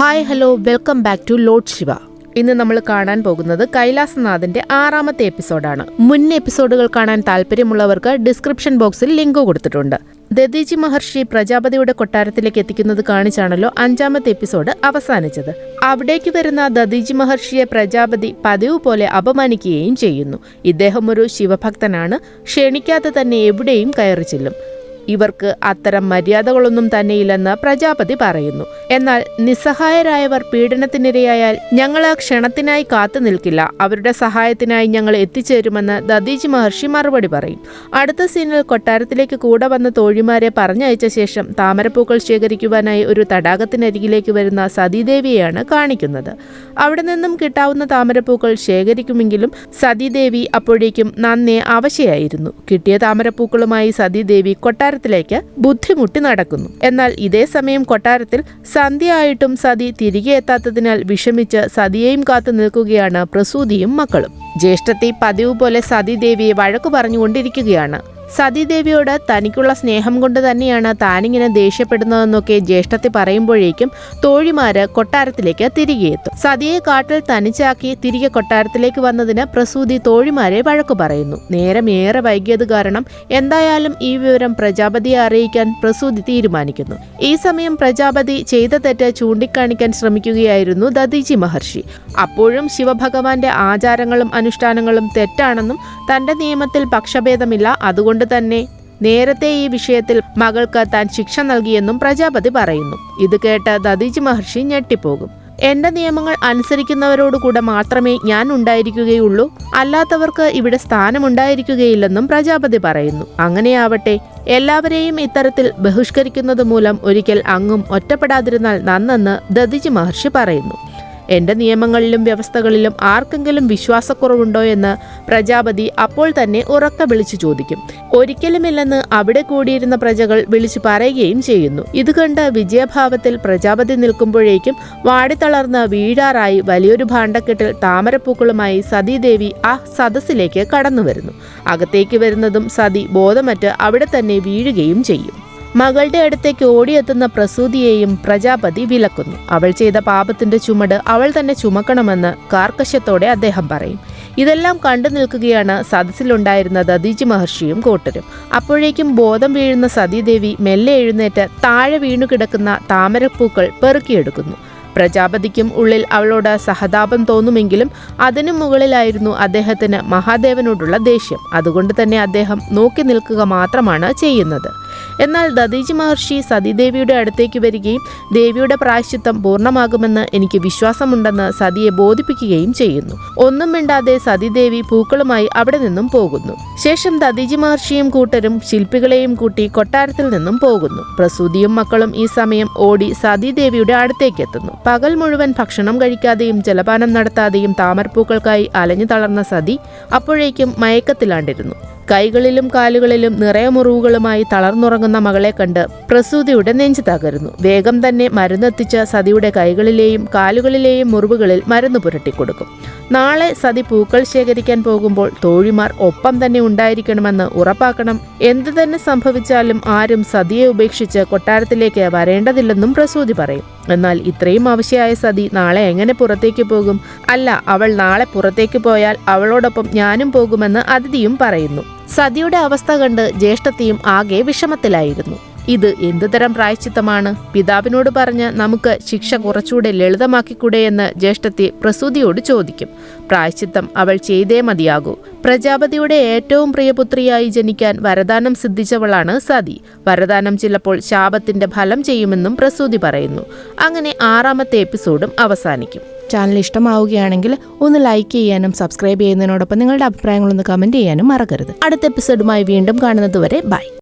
Hi hello welcome back to Lord Shiva ഇന്ന് നമ്മൾ കാണാൻ പോകുന്നത് കൈലാസനാഥിന്റെ ആറാമത്തെ എപ്പിസോഡാണ്. മുൻ എപ്പിസോഡുകൾ കാണാൻ താല്പര്യമുള്ളവർക്ക് ഡിസ്ക്രിപ്ഷൻ ബോക്സിൽ ലിങ്ക് കൊടുത്തിട്ടുണ്ട്. ദദീജി മഹർഷി പ്രജാപതിയുടെ കൊട്ടാരത്തിലേക്ക് എത്തിക്കുന്നത് കാണിച്ചാണല്ലോ അഞ്ചാമത്തെ എപ്പിസോഡ് അവസാനിച്ചത്. അവിടേക്ക് വരുന്ന ദദീജി മഹർഷിയെ പ്രജാപതി പതിവ് പോലെ അപമാനിക്കുകയും ചെയ്യുന്നു. ഇദ്ദേഹം ഒരു ശിവഭക്തനാണ്. ക്ഷണിക്കാതെ തന്നെ എവിടെയും കയറി ചെല്ലും. ഇവർക്ക് അത്തരം മര്യാദകളൊന്നും തന്നെയില്ലെന്ന് പ്രജാപതി പറയുന്നു. എന്നാൽ നിസ്സഹായരായവർ പീഡനത്തിനിരയായാൽ ഞങ്ങൾ ആ ക്ഷണത്തിനായി കാത്തു നിൽക്കില്ല. അവരുടെ സഹായത്തിനായി ഞങ്ങൾ എത്തിച്ചേരുമെന്ന് ദദീജ് മഹർഷി മറുപടി പറയും. അടുത്ത സീനിൽ കൊട്ടാരത്തിലേക്ക് കൂടെ വന്ന തോഴിമാരെ പറഞ്ഞയച്ച ശേഷം താമരപ്പൂക്കൾ ശേഖരിക്കുവാനായി ഒരു തടാകത്തിനരികിലേക്ക് വരുന്ന സതീദേവിയെയാണ് കാണിക്കുന്നത്. അവിടെ നിന്നും കിട്ടാവുന്ന താമരപ്പൂക്കൾ ശേഖരിക്കുമെങ്കിലും സതീദേവി അപ്പോഴേക്കും നന്നേ അവശയായിരുന്നു. കിട്ടിയ താമരപ്പൂക്കളുമായി സതീദേവി കൊട്ടാരത്തിലേക്ക് ബുദ്ധിമുട്ടി നടക്കുന്നു. എന്നാൽ ഇതേ സമയം കൊട്ടാരത്തിൽ സന്ധ്യയായിട്ടും സതി തിരികെ എത്താത്തതിനാൽ വിഷമിച്ച് സതിയെയും കാത്തു നിൽക്കുകയാണ് പ്രസൂതിയും മക്കളും. ജ്യേഷ്ഠത്തി പതിവ് പോലെ സതി ദേവിയെ വഴക്കു പറഞ്ഞുകൊണ്ടിരിക്കുകയാണ്. സതീദേവിയോട് തനിക്കുള്ള സ്നേഹം കൊണ്ട് തന്നെയാണ് താനിങ്ങനെ ദേഷ്യപ്പെടുന്നതെന്നൊക്കെ ജ്യേഷ്ഠത്തി പറയുമ്പോഴേക്കും തോഴിമാര് കൊട്ടാരത്തിലേക്ക് തിരികെ എത്തും. സതിയെ കാട്ടിൽ തനിച്ചാക്കി തിരികെ കൊട്ടാരത്തിലേക്ക് വന്നതിന് പ്രസൂതി തോഴിമാരെ വഴക്കു പറയുന്നു. നേരം ഏറെ വൈകിയത് കാരണം എന്തായാലും ഈ വിവരം പ്രജാപതിയെ അറിയിക്കാൻ പ്രസൂതി തീരുമാനിക്കുന്നു. ഈ സമയം പ്രജാപതി ചെയ്ത തെറ്റ് ചൂണ്ടിക്കാണിക്കാൻ ശ്രമിക്കുകയായിരുന്നു ദദീജി മഹർഷി. അപ്പോഴും ശിവഭഗവാന്റെ ആചാരങ്ങളും അനുഷ്ഠാനങ്ങളും തെറ്റാണെന്നും തന്റെ നിയമത്തിൽ പക്ഷഭേദമില്ല അതുകൊണ്ട് തന്നെ നേരത്തെ ഈ വിഷയത്തിൽ മകൾക്ക് താൻ ശിക്ഷ നൽകിയെന്നും പ്രജാപതി പറയുന്നു. ഇത് കേട്ട് ദതിജ് മഹർഷി ഞെട്ടിപ്പോകും. എന്റെ നിയമങ്ങൾ അനുസരിക്കുന്നവരോടുകൂടെ മാത്രമേ ഞാൻ ഉണ്ടായിരിക്കുകയുള്ളൂ അല്ലാത്തവർക്ക് ഇവിടെ സ്ഥാനമുണ്ടായിരിക്കുകയില്ലെന്നും പ്രജാപതി പറയുന്നു. അങ്ങനെയാവട്ടെ എല്ലാവരെയും ഇത്തരത്തിൽ ബഹിഷ്കരിക്കുന്നത് മൂലം ഒരിക്കൽ അങ്ങും ഒറ്റപ്പെടാതിരുന്നാൽ നന്നെന്ന് ദതിജ് മഹർഷി പറയുന്നു. എന്റെ നിയമങ്ങളിലും വ്യവസ്ഥകളിലും ആർക്കെങ്കിലും വിശ്വാസക്കുറവുണ്ടോ എന്ന് പ്രജാപതി അപ്പോൾ തന്നെ ഉറക്ക വിളിച്ചു ചോദിക്കും. ഒരിക്കലുമില്ലെന്ന് അവിടെ കൂടിയിരുന്ന പ്രജകൾ വിളിച്ചു പറയുകയും ചെയ്യുന്നു. ഇത് കണ്ട് വിജയഭാവത്തിൽ പ്രജാപതി നിൽക്കുമ്പോഴേക്കും വാടിത്തളർന്ന് വീഴാറായി വലിയൊരു ഭാണ്ഡക്കെട്ടിൽ താമരപ്പൂക്കളുമായി സതീദേവി ആ സദസ്സിലേക്ക് കടന്നു വരുന്നു അകത്തേക്ക് വരുന്നതും സതി ബോധമറ്റ് അവിടെ തന്നെ വീഴുകയും ചെയ്യും. മകളുടെ അടുത്തേക്ക് ഓടിയെത്തുന്ന പ്രസൂതിയെയും പ്രജാപതി വിലക്കുന്നു. അവൾ ചെയ്ത പാപത്തിന്റെ ചുമട് അവൾ തന്നെ ചുമക്കണമെന്ന് കാർക്കശ്യത്തോടെ അദ്ദേഹം പറയും. ഇതെല്ലാം കണ്ടു നിൽക്കുകയാണ് സദസ്സിലുണ്ടായിരുന്ന ദദീജി മഹർഷിയും കൂട്ടരും. അപ്പോഴേക്കും ബോധം വീഴുന്ന സതീദേവി മെല്ലെ എഴുന്നേറ്റ് താഴെ വീണു കിടക്കുന്ന താമരപ്പൂക്കൾ പെറുക്കിയെടുക്കുന്നു. പ്രജാപതിക്കും ഉള്ളിൽ അവളോട് സഹതാപം തോന്നുമെങ്കിലും അതിനു മുകളിലായിരുന്നു അദ്ദേഹത്തിന് മഹാദേവനോടുള്ള ദേഷ്യം. അതുകൊണ്ട് തന്നെ അദ്ദേഹം നോക്കി നിൽക്കുക മാത്രമാണ് ചെയ്യുന്നത്. എന്നാൽ ദദീജി മഹർഷി സതീദേവിയുടെ അടുത്തേക്ക് വരികയും ദേവിയുടെ പ്രായശ്ചിത്തം പൂർണമാകുമെന്ന് എനിക്ക് വിശ്വാസമുണ്ടെന്ന് സതിയെ ബോധിപ്പിക്കുകയും ചെയ്യുന്നു. ഒന്നും മിണ്ടാതെ സതീദേവി പൂക്കളുമായി അവിടെ നിന്നും പോകുന്നു. ശേഷം ദദീജി മഹർഷിയും കൂട്ടരും ശില്പികളെയും കൂട്ടി കൊട്ടാരത്തിൽ നിന്നും പോകുന്നു. പ്രസൂതിയും മക്കളും ഈ സമയം ഓടി സതീദേവിയുടെ അടുത്തേക്ക് എത്തുന്നു. പകൽ മുഴുവൻ ഭക്ഷണം കഴിക്കാതെയും ജലപാനം നടത്താതെയും താമരപ്പൂക്കൾക്കായി അലഞ്ഞു തളർന്ന സതി അപ്പോഴേക്കും മയക്കത്തിലാണ്ടിരുന്നു. കൈകളിലും കാലുകളിലും നിറയെ മുറിവുകളുമായി തളർന്നുറങ്ങുന്ന മകളെ കണ്ട് പ്രസൂതിയുടെ നെഞ്ചു തകരുന്നു. വേഗം തന്നെ മരുന്നെത്തിച്ച സതിയുടെ കൈകളിലെയും കാലുകളിലെയും മുറിവുകളിൽ മരുന്ന് പുരട്ടിക്കൊടുക്കും. നാളെ സതി പൂക്കൾ ശേഖരിക്കാൻ പോകുമ്പോൾ തോഴിമാർ ഒപ്പം തന്നെ ഉണ്ടായിരിക്കണമെന്ന് ഉറപ്പാക്കണം. എന്തു തന്നെ സംഭവിച്ചാലും ആരും സതിയെ ഉപേക്ഷിച്ച് കൊട്ടാരത്തിലേക്ക് വരേണ്ടതില്ലെന്നും പ്രസൂതി പറയും. എന്നാൽ ഇത്രയും ആവശ്യമായ സതി നാളെ എങ്ങനെ പുറത്തേക്ക് പോകും? അല്ല അവൾ നാളെ പുറത്തേക്ക് പോയാൽ അവളോടൊപ്പം ഞാനും പോകുമെന്ന് അതിഥിയും പറയുന്നു. സതിയുടെ അവസ്ഥ കണ്ട് ജ്യേഷ്ഠത്തെയും ആകെ വിഷമത്തിലായിരുന്നു. ഇത് എന്തുതരം പ്രായശ്ചിത്തമാണ്? പിതാവിനോട് പറഞ്ഞ് നമുക്ക് ശിക്ഷ കുറച്ചുകൂടെ ലളിതമാക്കിക്കൂടെ എന്ന് ജ്യേഷ്ഠത്തി പ്രസൂതിയോട് ചോദിക്കും. പ്രായശ്ചിത്തം അവൾ ചെയ്തേ മതിയാകൂ. പ്രജാപതിയുടെ ഏറ്റവും പ്രിയപുത്രിയായി ജനിക്കാൻ വരദാനം സിദ്ധിച്ചവളാണ് സതി. വരദാനം ചിലപ്പോൾ ശാപത്തിന്റെ ഫലം ചെയ്യുമെന്നും പ്രസൂതി പറയുന്നു. അങ്ങനെ ആറാമത്തെ എപ്പിസോഡും അവസാനിക്കും. ചാനൽ ഇഷ്ടമാവുകയാണെങ്കിൽ ഒന്ന് ലൈക്ക് ചെയ്യാനും സബ്സ്ക്രൈബ് ചെയ്യുന്നതിനോടൊപ്പം നിങ്ങളുടെ അഭിപ്രായങ്ങളൊന്ന് കമന്റ് ചെയ്യാനും മറക്കരുത്. അടുത്ത എപ്പിസോഡുമായി വീണ്ടും കാണുന്നതുവരെ ബൈ.